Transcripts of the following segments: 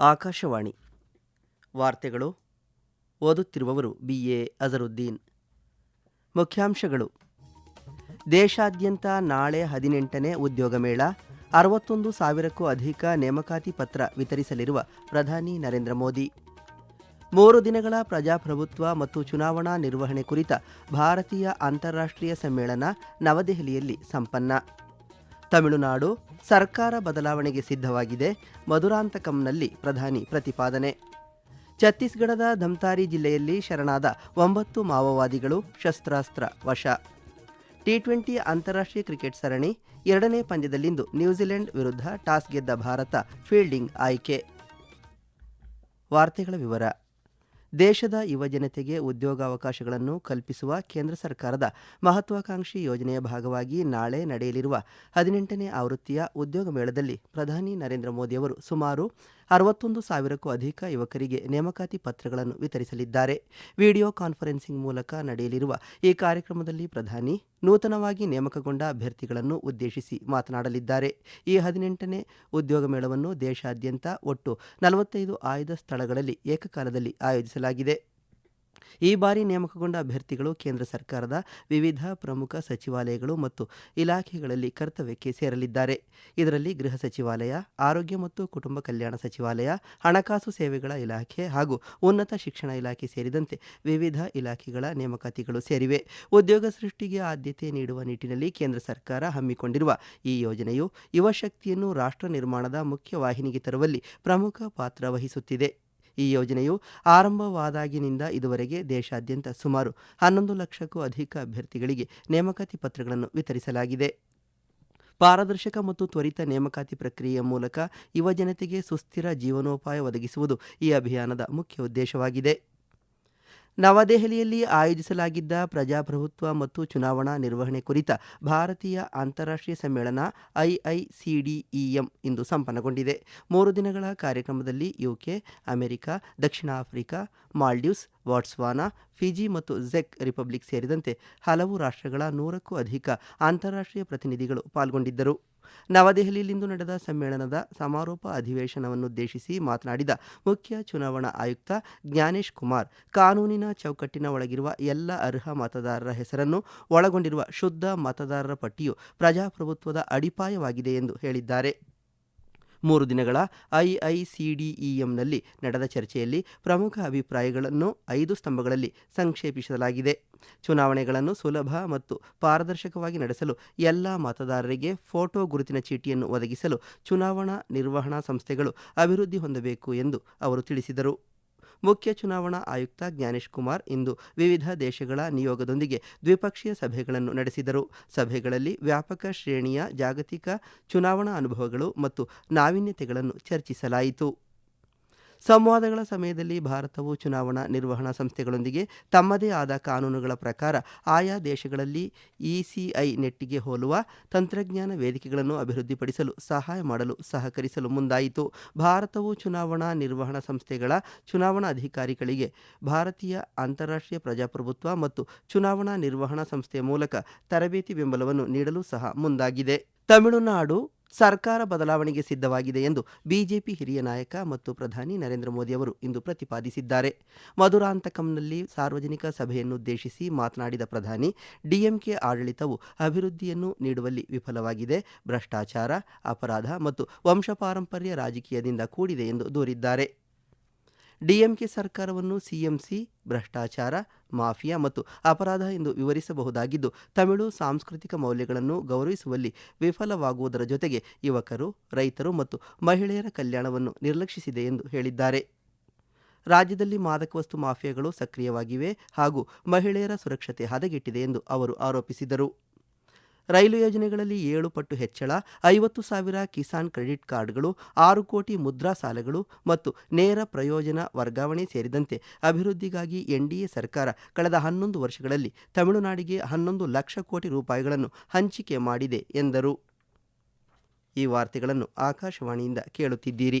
ಆಕಾಶವಾಣಿ. ವಾರ್ತೆಗಳು. ಓದುತ್ತಿರುವವರು B. A. Azharuddin. ಮುಖ್ಯಾಂಶಗಳು. ದೇಶಾದ್ಯಂತ ನಾಳೆ ಹದಿನೆಂಟನೇ ಉದ್ಯೋಗ ಮೇಳ. ಅರವತ್ತೊಂದು ಸಾವಿರಕ್ಕೂ ಅಧಿಕ ನೇಮಕಾತಿ ಪತ್ರ ವಿತರಿಸಲಿರುವ ಪ್ರಧಾನಿ ನರೇಂದ್ರ ಮೋದಿ. ಮೂರು ದಿನಗಳ ಪ್ರಜಾಪ್ರಭುತ್ವ ಮತ್ತು ಚುನಾವಣಾ ನಿರ್ವಹಣೆ ಕುರಿತ ಭಾರತೀಯ ಅಂತಾರಾಷ್ಟ್ರೀಯ ಸಮ್ಮೇಳನ ನವದೆಹಲಿಯಲ್ಲಿ ಸಂಪನ್ನ. ತಮಿಳುನಾಡು ಸರ್ಕಾರ ಬದಲಾವಣೆಗೆ ಸಿದ್ಧವಾಗಿದೆ. ಮಧುರಾಂತಕಂನಲ್ಲಿ ಪ್ರಧಾನಿ ಪ್ರತಿಪಾದನೆ. ಛತ್ತೀಸ್ಗಢದ ಧಮ್ತಾರಿ ಜಿಲ್ಲೆಯಲ್ಲಿ ಶರಣಾದ ಒಂಬತ್ತು ಮಾವೋವಾದಿಗಳು ಶಸ್ತ್ರಾಸ್ತ್ರ ವಶ. ಟಿ ಟ್ವೆಂಟಿ ಅಂತಾರಾಷ್ಟ್ರೀಯ ಕ್ರಿಕೆಟ್ ಸರಣಿ ಎರಡನೇ ಪಂದ್ಯದಲ್ಲಿಂದು ನ್ಯೂಜಿಲೆಂಡ್ ವಿರುದ್ಧ ಟಾಸ್ ಗೆದ್ದ ಭಾರತ ಫೀಲ್ಡಿಂಗ್ ಆಯ್ಕೆ. ವಾರ್ತೆಗಳ ವಿವರ. ದೇಶದ ಯುವಜನತೆಗೆ ಉದ್ಯೋಗಾವಕಾಶಗಳನ್ನು ಕಲ್ಪಿಸುವ ಕೇಂದ್ರ ಸರ್ಕಾರದ ಮಹತ್ವಾಕಾಂಕ್ಷಿ ಯೋಜನೆಯ ಭಾಗವಾಗಿ ನಾಳೆ ನಡೆಯಲಿರುವ ಹದಿನೆಂಟನೇ ಆವೃತ್ತಿಯ ಉದ್ಯೋಗ ಮೇಳದಲ್ಲಿ ಪ್ರಧಾನಿ ನರೇಂದ್ರ ಮೋದಿ ಅವರು ಸುಮಾರು ಅರವತ್ತೊಂದು ಸಾವಿರಕ್ಕೂ ಅಧಿಕ ಯುವಕರಿಗೆ ನೇಮಕಾತಿ ಪತ್ರಗಳನ್ನು ವಿತರಿಸಲಿದ್ದಾರೆ. ವಿಡಿಯೋ ಕಾನ್ಫರೆನ್ಸಿಂಗ್ ಮೂಲಕ ನಡೆಯಲಿರುವ ಈ ಕಾರ್ಯಕ್ರಮದಲ್ಲಿ ಪ್ರಧಾನಿ ನೂತನವಾಗಿ ನೇಮಕಗೊಂಡ ಅಭ್ಯರ್ಥಿಗಳನ್ನು ಉದ್ದೇಶಿಸಿ ಮಾತನಾಡಲಿದ್ದಾರೆ. ಈ ಹದಿನೆಂಟನೇ ಉದ್ಯೋಗ ಮೇಳವನ್ನು ದೇಶಾದ್ಯಂತ ಒಟ್ಟು ನಲವತ್ತೈದು ಆಯ್ದ ಸ್ಥಳಗಳಲ್ಲಿ ಏಕಕಾಲದಲ್ಲಿ ಆಯೋಜಿಸಲಾಗಿದೆ. ಈ ಬಾರಿ ನೇಮಕಗೊಂಡ ಅಭ್ಯರ್ಥಿಗಳು ಕೇಂದ್ರ ಸರ್ಕಾರದ ವಿವಿಧ ಪ್ರಮುಖ ಸಚಿವಾಲಯಗಳು ಮತ್ತು ಇಲಾಖೆಗಳಲ್ಲಿ ಕರ್ತವ್ಯಕ್ಕೆ ಸೇರಲಿದ್ದಾರೆ. ಇದರಲ್ಲಿ ಗೃಹ ಸಚಿವಾಲಯ, ಆರೋಗ್ಯ ಮತ್ತು ಕುಟುಂಬ ಕಲ್ಯಾಣ ಸಚಿವಾಲಯ, ಹಣಕಾಸು ಸೇವೆಗಳ ಇಲಾಖೆ ಹಾಗೂ ಉನ್ನತ ಶಿಕ್ಷಣ ಇಲಾಖೆ ಸೇರಿದಂತೆ ವಿವಿಧ ಇಲಾಖೆಗಳ ನೇಮಕಾತಿಗಳು ಸೇರಿವೆ. ಉದ್ಯೋಗ ಸೃಷ್ಟಿಗೆ ಆದ್ಯತೆ ನೀಡುವ ನಿಟ್ಟಿನಲ್ಲಿ ಕೇಂದ್ರ ಸರ್ಕಾರ ಹಮ್ಮಿಕೊಂಡಿರುವ ಈ ಯೋಜನೆಯು ಯುವ ಶಕ್ತಿಯನ್ನು ರಾಷ್ಟ್ರ ನಿರ್ಮಾಣದ ಮುಖ್ಯ ವಾಹಿನಿಗೆ ತರುವಲ್ಲಿ ಪ್ರಮುಖ ಪಾತ್ರ ವಹಿಸುತ್ತಿದೆ. ಈ ಯೋಜನೆಯು ಆರಂಭವಾದಾಗಿನಿಂದ ಇದುವರೆಗೆ ದೇಶಾದ್ಯಂತ ಸುಮಾರು ಹನ್ನೊಂದು ಲಕ್ಷಕ್ಕೂ ಅಧಿಕ ಅಭ್ಯರ್ಥಿಗಳಿಗೆ ನೇಮಕಾತಿ ಪತ್ರಗಳನ್ನು ವಿತರಿಸಲಾಗಿದೆ. ಪಾರದರ್ಶಕ ಮತ್ತು ತ್ವರಿತ ನೇಮಕಾತಿ ಪ್ರಕ್ರಿಯೆಯ ಮೂಲಕ ಯುವಜನತೆಗೆ ಸುಸ್ಥಿರ ಜೀವನೋಪಾಯ ಒದಗಿಸುವುದು ಈ ಅಭಿಯಾನದ ಮುಖ್ಯ ಉದ್ದೇಶವಾಗಿದೆ. ನವದೆಹಲಿಯಲ್ಲಿ ಆಯೋಜಿಸಲಾಗಿದ್ದ ಪ್ರಜಾಪ್ರಭುತ್ವ ಮತ್ತು ಚುನಾವಣಾ ನಿರ್ವಹಣೆ ಕುರಿತ ಭಾರತೀಯ ಅಂತಾರಾಷ್ಟ್ರೀಯ ಸಮ್ಮೇಳನ ಐಐಸಿಡಿಇಎಂ ಇಂದು ಸಂಪನ್ನಗೊಂಡಿದೆ. ಮೂರು ದಿನಗಳ ಕಾರ್ಯಕ್ರಮದಲ್ಲಿ ಯುಕೆ, ಅಮೆರಿಕ, ದಕ್ಷಿಣ ಆಫ್ರಿಕಾ, ಮಾಲ್ಡೀವ್ಸ್ ವಾಟ್ಸ್ವಾನಾ ಫಿಜಿ ಮತ್ತು ಜೆಕ್ ರಿಪಬ್ಲಿಕ್ ಸೇರಿದಂತೆ ಹಲವು ರಾಷ್ಟ್ರಗಳ ನೂರಕ್ಕೂ ಅಧಿಕ ಅಂತಾರಾಷ್ಟ್ರೀಯ ಪ್ರತಿನಿಧಿಗಳು ಪಾಲ್ಗೊಂಡಿದ್ದರು. ನವದೆಹಲಿಯಲ್ಲಿಂದು ನಡೆದ ಸಮ್ಮೇಳನದ ಸಮಾರೋಪ ಅಧಿವೇಶನವನ್ನುದ್ದೇಶಿಸಿ ಮಾತನಾಡಿದ ಮುಖ್ಯ ಚುನಾವಣಾ ಆಯುಕ್ತ ಜ್ಞಾನೇಶ್ ಕುಮಾರ್, ಕಾನೂನಿನ ಚೌಕಟ್ಟಿನ ಒಳಗಿರುವ ಎಲ್ಲ ಅರ್ಹ ಮತದಾರರ ಹೆಸರನ್ನು ಒಳಗೊಂಡಿರುವ ಶುದ್ಧ ಮತದಾರರ ಪಟ್ಟಿಯು ಪ್ರಜಾಪ್ರಭುತ್ವದ ಅಡಿಪಾಯವಾಗಿದೆ ಎಂದು ಹೇಳಿದ್ದಾರೆ. ಮೂರು ದಿನಗಳ ಐಐಸಿಡಿಇಎಂನಲ್ಲಿ ನಡೆದ ಚರ್ಚೆಯಲ್ಲಿ ಪ್ರಮುಖ ಅಭಿಪ್ರಾಯಗಳನ್ನು ಐದು ಸ್ತಂಭಗಳಲ್ಲಿ ಸಂಕ್ಷೇಪಿಸಲಾಗಿದೆ. ಚುನಾವಣೆಗಳನ್ನು ಸುಲಭ ಮತ್ತು ಪಾರದರ್ಶಕವಾಗಿ ನಡೆಸಲು ಎಲ್ಲ ಮತದಾರರಿಗೆ ಫೋಟೋ ಗುರುತಿನ ಚೀಟಿಯನ್ನು ಒದಗಿಸಲು ಚುನಾವಣಾ ನಿರ್ವಹಣಾ ಸಂಸ್ಥೆಗಳು ಅಭಿವೃದ್ಧಿ ಹೊಂದಬೇಕು ಎಂದು ಅವರು ತಿಳಿಸಿದರು. ಮುಖ್ಯ ಚುನಾವಣಾ ಆಯುಕ್ತ ಜ್ಞಾನೇಶ್ ಕುಮಾರ್ ಇಂದು ವಿವಿಧ ದೇಶಗಳ ನಿಯೋಗದೊಂದಿಗೆ ದ್ವಿಪಕ್ಷೀಯ ಸಭೆಗಳನ್ನು ನಡೆಸಿದರು. ಸಭೆಗಳಲ್ಲಿ ವ್ಯಾಪಕ ಶ್ರೇಣಿಯ ಜಾಗತಿಕ ಚುನಾವಣಾ ಅನುಭವಗಳು ಮತ್ತು ನಾವೀನ್ಯತೆಗಳನ್ನು ಚರ್ಚಿಸಲಾಯಿತು. ಸಂವಾದಗಳ ಸಮಯದಲ್ಲಿ ಭಾರತವು ಚುನಾವಣಾ ನಿರ್ವಹಣಾ ಸಂಸ್ಥೆಗಳೊಂದಿಗೆ ತಮ್ಮದೇ ಆದ ಕಾನೂನುಗಳ ಪ್ರಕಾರ ಆಯಾ ದೇಶಗಳಲ್ಲಿ ಇಸಿಐ ನೆಟ್ಟಿಗೆ ಹೋಲುವ ತಂತ್ರಜ್ಞಾನ ವೇದಿಕೆಗಳನ್ನು ಅಭಿವೃದ್ಧಿಪಡಿಸಲು ಸಹಾಯ ಮಾಡಲು ಸಹಕರಿಸಲು ಮುಂದಾಯಿತು. ಭಾರತವು ಚುನಾವಣಾ ನಿರ್ವಹಣಾ ಸಂಸ್ಥೆಗಳ ಚುನಾವಣಾ ಅಧಿಕಾರಿಗಳಿಗೆ ಭಾರತೀಯ ಅಂತಾರಾಷ್ಟ್ರೀಯ ಪ್ರಜಾಪ್ರಭುತ್ವ ಮತ್ತು ಚುನಾವಣಾ ನಿರ್ವಹಣಾ ಸಂಸ್ಥೆಯ ಮೂಲಕ ತರಬೇತಿ ಬೆಂಬಲವನ್ನು ನೀಡಲು ಸಹ ಮುಂದಾಗಿದೆ. ತಮಿಳುನಾಡು ಸರ್ಕಾರ ಬದಲಾವಣೆಗೆ ಸಿದ್ಧವಾಗಿದೆ ಎಂದು ಬಿಜೆಪಿ ಹಿರಿಯ ನಾಯಕ ಮತ್ತು ಪ್ರಧಾನಿ ನರೇಂದ್ರ ಮೋದಿ ಅವರು ಇಂದು ಪ್ರತಿಪಾದಿಸಿದ್ದಾರೆ. ಮಧುರಾಂತಕಂನಲ್ಲಿ ಸಾರ್ವಜನಿಕ ಸಭೆಯನ್ನುದ್ದೇಶಿಸಿ ಮಾತನಾಡಿದ ಪ್ರಧಾನಿ, ಡಿಎಂಕೆ ಆಡಳಿತವು ಅಭಿವೃದ್ಧಿಯನ್ನು ನೀಡುವಲ್ಲಿ ವಿಫಲವಾಗಿದೆ. ಭ್ರಷ್ಟಾಚಾರ, ಅಪರಾಧ ಮತ್ತು ವಂಶಪಾರಂಪರ್ಯ ರಾಜಕೀಯದಿಂದ ಕೂಡಿದೆ ಎಂದು ದೂರಿದ್ದಾರೆ. ಡಿಎಂಕೆ ಸರ್ಕಾರವನ್ನು ಸಿಎಂಸಿ, ಭ್ರಷ್ಟಾಚಾರ, ಮಾಫಿಯಾ ಮತ್ತು ಅಪರಾಧ ಎಂದು ವಿವರಿಸಬಹುದಾಗಿದ್ದು, ತಮಿಳು ಸಾಂಸ್ಕೃತಿಕ ಮೌಲ್ಯಗಳನ್ನು ಗೌರವಿಸುವಲ್ಲಿ ವಿಫಲವಾಗುವುದರ ಜೊತೆಗೆ ಯುವಕರು, ರೈತರು ಮತ್ತು ಮಹಿಳೆಯರ ಕಲ್ಯಾಣವನ್ನು ನಿರ್ಲಕ್ಷಿಸಿದೆ ಎಂದು ಹೇಳಿದ್ದಾರೆ. ರಾಜ್ಯದಲ್ಲಿ ಮಾದಕ ವಸ್ತು ಮಾಫಿಯಾಗಳು ಸಕ್ರಿಯವಾಗಿವೆ ಹಾಗೂ ಮಹಿಳೆಯರ ಸುರಕ್ಷತೆ ಹದಗೆಟ್ಟಿದೆ ಎಂದು ಅವರು ಆರೋಪಿಸಿದರು. ರೈಲು ಯೋಜನೆಗಳಲ್ಲಿ ಏಳು ಪಟ್ಟು ಹೆಚ್ಚಳ, ಐವತ್ತು ಸಾವಿರ ಕಿಸಾನ್ ಕ್ರೆಡಿಟ್ ಕಾರ್ಡ್ಗಳು, ಆರು ಕೋಟಿ ಮುದ್ರಾ ಸಾಲಗಳು ಮತ್ತು ನೇರ ಪ್ರಯೋಜನ ವರ್ಗಾವಣೆ ಸೇರಿದಂತೆ ಅಭಿವೃದ್ಧಿಗಾಗಿ ಎನ್ಡಿಎ ಸರ್ಕಾರ ಕಳೆದ ಹನ್ನೊಂದು ವರ್ಷಗಳಲ್ಲಿ ತಮಿಳುನಾಡಿಗೆ ಹನ್ನೊಂದು ಲಕ್ಷ ಕೋಟಿ ರೂಪಾಯಿಗಳನ್ನು ಹಂಚಿಕೆ ಮಾಡಿದೆ ಎಂದರು. ಈ ವಾರ್ತೆಗಳನ್ನು ಆಕಾಶವಾಣಿಯಿಂದ ಕೇಳುತ್ತಿದ್ದೀರಿ.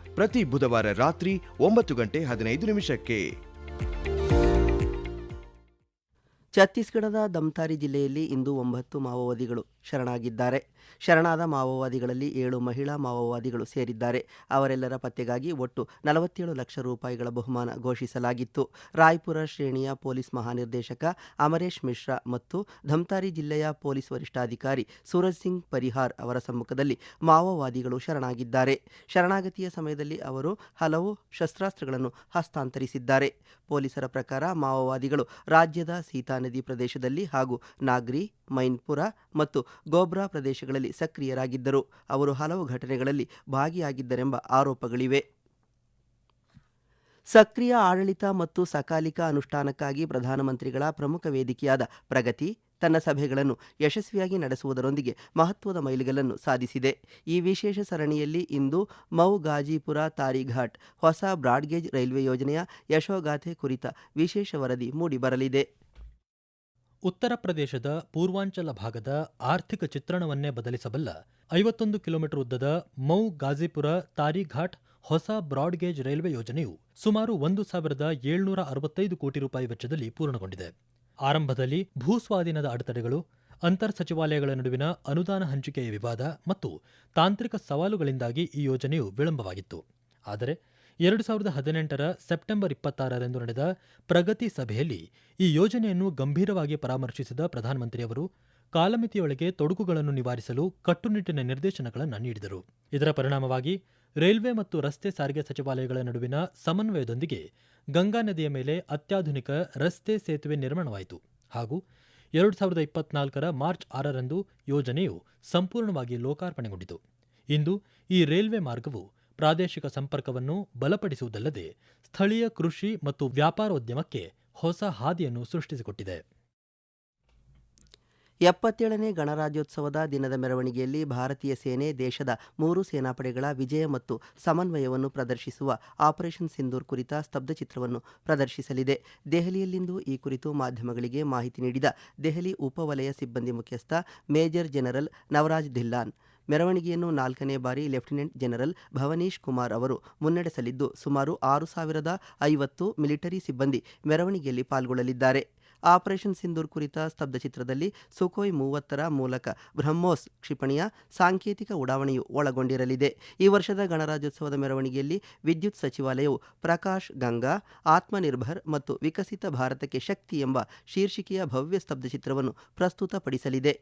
ಪ್ರತಿ ಬುಧವಾರ ರಾತ್ರಿ ಒಂಬತ್ತು ಗಂಟೆ ಹದಿನೈದು ನಿಮಿಷಕ್ಕೆ. ಛತ್ತೀಸ್ಗಢದ ದಮ್ತಾರಿ ಜಿಲ್ಲೆಯಲ್ಲಿ ಇಂದು ಒಂಬತ್ತು ಮಾವೋವಾದಿಗಳು ಶರಣಾಗಿದ್ದಾರೆ. ಶರಣಾದ ಮಾವೋವಾದಿಗಳಲ್ಲಿ ಏಳು ಮಹಿಳಾ ಮಾವೋವಾದಿಗಳು ಸೇರಿದ್ದಾರೆ. ಅವರೆಲ್ಲರ ಪತ್ತೆಗಾಗಿ ಒಟ್ಟು ನಲವತ್ತೇಳು ಲಕ್ಷ ರೂಪಾಯಿಗಳ ಬಹುಮಾನ ಘೋಷಿಸಲಾಗಿತ್ತು. ರಾಯ್ಪುರ ಶ್ರೇಣಿಯ ಪೊಲೀಸ್ ಮಹಾನಿರ್ದೇಶಕ ಅಮರೇಶ್ ಮಿಶ್ರಾ ಮತ್ತು ಧಮ್ತಾರಿ ಜಿಲ್ಲೆಯ ಪೊಲೀಸ್ ವರಿಷ್ಠಾಧಿಕಾರಿ ಸೂರಜ್ ಸಿಂಗ್ ಪರಿಹಾರ್ ಅವರ ಸಮ್ಮುಖದಲ್ಲಿ ಮಾವೋವಾದಿಗಳು ಶರಣಾಗಿದ್ದಾರೆ. ಶರಣಾಗತಿಯ ಸಮಯದಲ್ಲಿ ಅವರು ಹಲವು ಶಸ್ತ್ರಾಸ್ತ್ರಗಳನ್ನು ಹಸ್ತಾಂತರಿಸಿದ್ದಾರೆ. ಪೊಲೀಸರ ಪ್ರಕಾರ ಮಾವೋವಾದಿಗಳು ರಾಜ್ಯದ ಸೀತಾ ನದಿ ಪ್ರದೇಶದಲ್ಲಿ ಹಾಗೂ ನಾಗ್ರಿ, ಮೈನ್ಪುರ ಮತ್ತು ಗೋಬ್ರಾ ಪ್ರದೇಶಗಳಲ್ಲಿ ಸಕ್ರಿಯರಾಗಿದ್ದರು. ಅವರು ಹಲವು ಘಟನೆಗಳಲ್ಲಿ ಭಾಗಿಯಾಗಿದ್ದರೆಂಬ ಆರೋಪಗಳಿವೆ. ಸಕ್ರಿಯ ಆಡಳಿತ ಮತ್ತು ಸಕಾಲಿಕ ಅನುಷ್ಠಾನಕ್ಕಾಗಿ ಪ್ರಧಾನಮಂತ್ರಿಗಳ ಪ್ರಮುಖ ವೇದಿಕೆಯಾದ ಪ್ರಗತಿ ತನ್ನ ಸಭೆಗಳನ್ನು ಯಶಸ್ವಿಯಾಗಿ ನಡೆಸುವುದರೊಂದಿಗೆ ಮಹತ್ವದ ಮೈಲಿಗಲನ್ನು ಸಾಧಿಸಿದೆ. ಈ ವಿಶೇಷ ಸರಣಿಯಲ್ಲಿ ಇಂದು ಮೌ ಗಾಜಿಪುರ ತಾರಿಘಾಟ್ ಹೊಸ ಬ್ರಾಡ್ಗೇಜ್ ರೈಲ್ವೆ ಯೋಜನೆಯ ಯಶೋಗಾಥೆ ಕುರಿತ ವಿಶೇಷ ವರದಿ ಮೂಡಿಬರಲಿದೆ. ಉತ್ತರ ಪ್ರದೇಶದ ಪೂರ್ವಾಂಚಲ ಭಾಗದ ಆರ್ಥಿಕ ಚಿತ್ರಣವನ್ನೇ ಬದಲಿಸಬಲ್ಲ ಐವತ್ತೊಂದು ಕಿಲೋಮೀಟರ್ ಉದ್ದದ ಮೌ ಗಾಜಿಪುರ ತಾರಿಘಾಟ್ ಹೊಸ ಬ್ರಾಡ್ಗೇಜ್ ರೈಲ್ವೆ ಯೋಜನೆಯು ಸುಮಾರು ಒಂದು ಸಾವಿರದ ಏಳ್ನೂರ ಅರವತ್ತೈದು ಕೋಟಿ ರೂಪಾಯಿ ವೆಚ್ಚದಲ್ಲಿ ಪೂರ್ಣಗೊಂಡಿದೆ. ಆರಂಭದಲ್ಲಿ ಭೂಸ್ವಾಧೀನದ ಅಡೆತಡೆಗಳು, ಅಂತರ್ ಸಚಿವಾಲಯಗಳ ನಡುವಿನ ಅನುದಾನ ಹಂಚಿಕೆಯ ವಿವಾದ ಮತ್ತು ತಾಂತ್ರಿಕ ಸವಾಲುಗಳಿಂದಾಗಿ ಈ ಯೋಜನೆಯು ವಿಳಂಬವಾಗಿತ್ತು. ಆದರೆ ಎರಡು ಸಾವಿರದ ಹದಿನೆಂಟರ ಸೆಪ್ಟೆಂಬರ್ ಇಪ್ಪತ್ತಾರರಂದು ನಡೆದ ಪ್ರಗತಿ ಸಭೆಯಲ್ಲಿ ಈ ಯೋಜನೆಯನ್ನು ಗಂಭೀರವಾಗಿ ಪರಾಮರ್ಶಿಸಿದ ಪ್ರಧಾನಮಂತ್ರಿಯವರು ಕಾಲಮಿತಿಯೊಳಗೆ ತೊಡಕುಗಳನ್ನು ನಿವಾರಿಸಲು ಕಟ್ಟುನಿಟ್ಟಿನ ನಿರ್ದೇಶನಗಳನ್ನು ನೀಡಿದರು. ಇದರ ಪರಿಣಾಮವಾಗಿ ರೈಲ್ವೆ ಮತ್ತು ರಸ್ತೆ ಸಾರಿಗೆ ಸಚಿವಾಲಯಗಳ ನಡುವಿನ ಸಮನ್ವಯದೊಂದಿಗೆ ಗಂಗಾ ನದಿಯ ಮೇಲೆ ಅತ್ಯಾಧುನಿಕ ರಸ್ತೆ ಸೇತುವೆ ನಿರ್ಮಾಣವಾಯಿತು ಹಾಗೂ ಎರಡು ಸಾವಿರದ ಇಪ್ಪತ್ನಾಲ್ಕರ ಮಾರ್ಚ್ ಆರರಂದು ಯೋಜನೆಯು ಸಂಪೂರ್ಣವಾಗಿ ಲೋಕಾರ್ಪಣೆಗೊಂಡಿತು. ಇಂದು ಈ ರೈಲ್ವೆ ಮಾರ್ಗವು ಪ್ರಾದೇಶಿಕ ಸಂಪರ್ಕವನ್ನು ಬಲಪಡಿಸುವುದಲ್ಲದೆ ಸ್ಥಳೀಯ ಕೃಷಿ ಮತ್ತು ವ್ಯಾಪಾರೋದ್ಯಮಕ್ಕೆ ಹೊಸ ಹಾದಿಯನ್ನು ಸೃಷ್ಟಿಸಿಕೊಟ್ಟಿದೆ. ಎಪ್ಪತ್ತೇಳನೇ ಗಣರಾಜ್ಯೋತ್ಸವದ ದಿನದ ಮೆರವಣಿಗೆಯಲ್ಲಿ ಭಾರತೀಯ ಸೇನೆ, ದೇಶದ ಮೂರು ಸೇನಾಪಡೆಗಳ ವಿಜಯ ಮತ್ತು ಸಮನ್ವಯವನ್ನು ಪ್ರದರ್ಶಿಸುವ ಆಪರೇಷನ್ ಸಿಂಧೂರ್ ಕುರಿತ ಸ್ತಬ್ಧಚಿತ್ರವನ್ನು ಪ್ರದರ್ಶಿಸಲಿದೆ. ದೆಹಲಿಯಲ್ಲಿಂದು ಈ ಕುರಿತು ಮಾಧ್ಯಮಗಳಿಗೆ ಮಾಹಿತಿ ನೀಡಿದ ದೆಹಲಿ ಉಪವಲಯ ಸಿಬ್ಬಂದಿ ಮುಖ್ಯಸ್ಥ ಮೇಜರ್ ಜನರಲ್ ನವರಾಜ್ ಧಿಲ್ಲಾನ್, ಮೆರವಣಿಗೆಯನ್ನು ನಾಲ್ಕನೇ ಬಾರಿ ಲೆಫ್ಟಿನೆಂಟ್ ಜನರಲ್ ಭವನೀಶ್ ಕುಮಾರ್ ಅವರು ಮುನ್ನಡೆಸಲಿದ್ದು ಸುಮಾರು ಆರು ಸಾವಿರದ ಐವತ್ತು ಮಿಲಿಟರಿ ಸಿಬ್ಬಂದಿ ಮೆರವಣಿಗೆಯಲ್ಲಿ ಪಾಲ್ಗೊಳ್ಳಲಿದ್ದಾರೆ. ಆಪರೇಷನ್ ಸಿಂಧೂರ್ ಕುರಿತ ಸ್ತಬ್ಧಚಿತ್ರದಲ್ಲಿ ಸುಖೋಯ್ ಮೂವತ್ತರ ಮೂಲಕ ಬ್ರಹ್ಮೋಸ್ ಕ್ಷಿಪಣಿಯ ಸಾಂಕೇತಿಕ ಉಡಾವಣೆಯು ಒಳಗೊಂಡಿರಲಿದೆ. ಈ ವರ್ಷದ ಗಣರಾಜ್ಯೋತ್ಸವದ ಮೆರವಣಿಗೆಯಲ್ಲಿ ವಿದ್ಯುತ್ ಸಚಿವಾಲಯವು ಪ್ರಕಾಶ್ ಗಂಗಾ, ಆತ್ಮನಿರ್ಭರ್ ಮತ್ತು ವಿಕಸಿತ ಭಾರತಕ್ಕೆ ಶಕ್ತಿ ಎಂಬ ಶೀರ್ಷಿಕೆಯ ಭವ್ಯ ಸ್ತಬ್ಧಚಿತ್ರವನ್ನು ಪ್ರಸ್ತುತಪಡಿಸಲಿದೆ.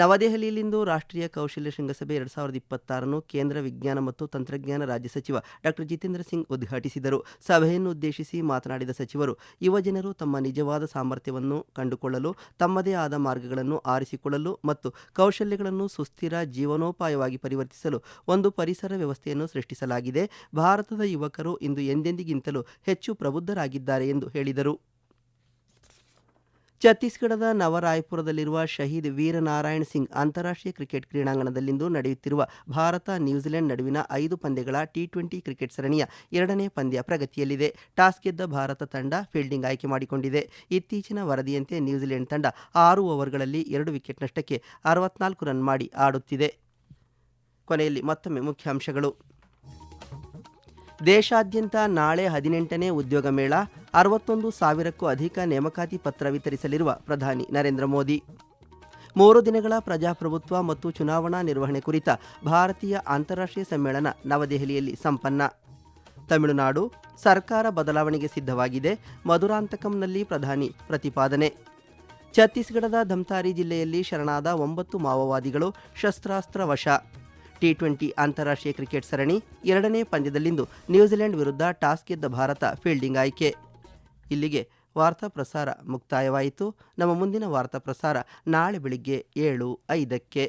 ನವದೆಹಲಿಯಲ್ಲಿಂದು ರಾಷ್ಟ್ರೀಯ ಕೌಶಲ್ಯ ಶೃಂಗಸಭೆ ಎರಡು ಸಾವಿರದ ಇಪ್ಪತ್ತಾರನ್ನು ಕೇಂದ್ರ ವಿಜ್ಞಾನ ಮತ್ತು ತಂತ್ರಜ್ಞಾನ ರಾಜ್ಯ ಸಚಿವ ಡಾಕ್ಟರ್ ಜಿತೇಂದ್ರ ಸಿಂಗ್ ಉದ್ಘಾಟಿಸಿದರು. ಸಭೆಯನ್ನು ಉದ್ದೇಶಿಸಿ ಮಾತನಾಡಿದ ಸಚಿವರು ಯುವಜನರು ತಮ್ಮ ನಿಜವಾದ ಸಾಮರ್ಥ್ಯವನ್ನು ಕಂಡುಕೊಳ್ಳಲು, ತಮ್ಮದೇ ಆದ ಮಾರ್ಗಗಳನ್ನು ಆರಿಸಿಕೊಳ್ಳಲು ಮತ್ತು ಕೌಶಲ್ಯಗಳನ್ನು ಸುಸ್ಥಿರ ಜೀವನೋಪಾಯವಾಗಿ ಪರಿವರ್ತಿಸಲು ಒಂದು ಪರಿಸರ ವ್ಯವಸ್ಥೆಯನ್ನು ಸೃಷ್ಟಿಸಲಾಗಿದೆ. ಭಾರತದ ಯುವಕರು ಇಂದು ಎಂದೆಂದಿಗಿಂತಲೂ ಹೆಚ್ಚು ಪ್ರಬುದ್ಧರಾಗಿದ್ದಾರೆ ಎಂದು ಹೇಳಿದರು. ಛತ್ತೀಸ್ಗಢದ ನವರಾಯ್ಪುರದಲ್ಲಿರುವ ಶಹೀದ್ ವೀರನಾರಾಯಣ್ ಸಿಂಗ್ ಅಂತಾರಾಷ್ಟ್ರೀಯ ಕ್ರಿಕೆಟ್ ಕ್ರೀಡಾಂಗಣದಲ್ಲಿಂದು ನಡೆಯುತ್ತಿರುವ ಭಾರತ ನ್ಯೂಜಿಲೆಂಡ್ ನಡುವಿನ ಐದು ಪಂದ್ಯಗಳ ಟಿ ಟ್ವೆಂಟಿ ಕ್ರಿಕೆಟ್ ಸರಣಿಯ ಎರಡನೇ ಪಂದ್ಯ ಪ್ರಗತಿಯಲ್ಲಿದೆ. ಟಾಸ್ ಗೆದ್ದ ಭಾರತ ತಂಡ ಫೀಲ್ಡಿಂಗ್ ಆಯ್ಕೆ ಮಾಡಿಕೊಂಡಿದೆ. ಇತ್ತೀಚಿನ ವರದಿಯಂತೆ ನ್ಯೂಜಿಲೆಂಡ್ ತಂಡ ಆರು ಓವರ್ಗಳಲ್ಲಿ ಎರಡು ವಿಕೆಟ್ ನಷ್ಟಕ್ಕೆ ಅರವತ್ನಾಲ್ಕು ರನ್ ಮಾಡಿ ಆಡುತ್ತಿದೆ. ಕೊನೆಯಲ್ಲಿ ಮತ್ತೊಮ್ಮೆ ಮುಖ್ಯಾಂಶಗಳು. ದೇಶಾದ್ಯಂತ ನಾಳೆ ಹದಿನೆಂಟನೇ ಉದ್ಯೋಗ ಮೇಳ, ಅರವತ್ತೊಂದು ಸಾವಿರಕ್ಕೂ ಅಧಿಕ ನೇಮಕಾತಿ ಪತ್ರ ವಿತರಿಸಲಿರುವ ಪ್ರಧಾನಿ ನರೇಂದ್ರ ಮೋದಿ. ಮೂರು ದಿನಗಳ ಪ್ರಜಾಪ್ರಭುತ್ವ ಮತ್ತು ಚುನಾವಣಾ ನಿರ್ವಹಣೆ ಕುರಿತ ಭಾರತೀಯ ಅಂತಾರಾಷ್ಟ್ರೀಯ ಸಮ್ಮೇಳನ ನವದೆಹಲಿಯಲ್ಲಿ ಸಂಪನ್ನ. ತಮಿಳುನಾಡು ಸರ್ಕಾರ ಬದಲಾವಣೆಗೆ ಸಿದ್ಧವಾಗಿದೆ, ಮಧುರಾಂತಕಂನಲ್ಲಿ ಪ್ರಧಾನಿ ಪ್ರತಿಪಾದನೆ. ಛತ್ತೀಸ್ಗಢದ ಧಮ್ತಾರಿ ಜಿಲ್ಲೆಯಲ್ಲಿ ಶರಣಾದ ಒಂಬತ್ತು ಮಾವೋವಾದಿಗಳು ಶಸ್ತ್ರಾಸ್ತ್ರ ವಶ. ಟಿ ಟ್ವೆಂಟಿ ಅಂತಾರಾಷ್ಟ್ರೀಯ ಕ್ರಿಕೆಟ್ ಸರಣಿ ಎರಡನೇ ಪಂದ್ಯದಲ್ಲಿಂದು ನ್ಯೂಜಿಲೆಂಡ್ ವಿರುದ್ಧ ಟಾಸ್ ಗೆದ್ದ ಭಾರತ ಫೀಲ್ಡಿಂಗ್ ಆಯ್ಕೆ. ಇಲ್ಲಿಗೆ ವಾರ್ತಾ ಪ್ರಸಾರ ಮುಕ್ತಾಯವಾಯಿತು. ನಮ್ಮ ಮುಂದಿನ ವಾರ್ತಾ ಪ್ರಸಾರ ನಾಳೆ ಬೆಳಿಗ್ಗೆ ಏಳು ಐದಕ್ಕೆ.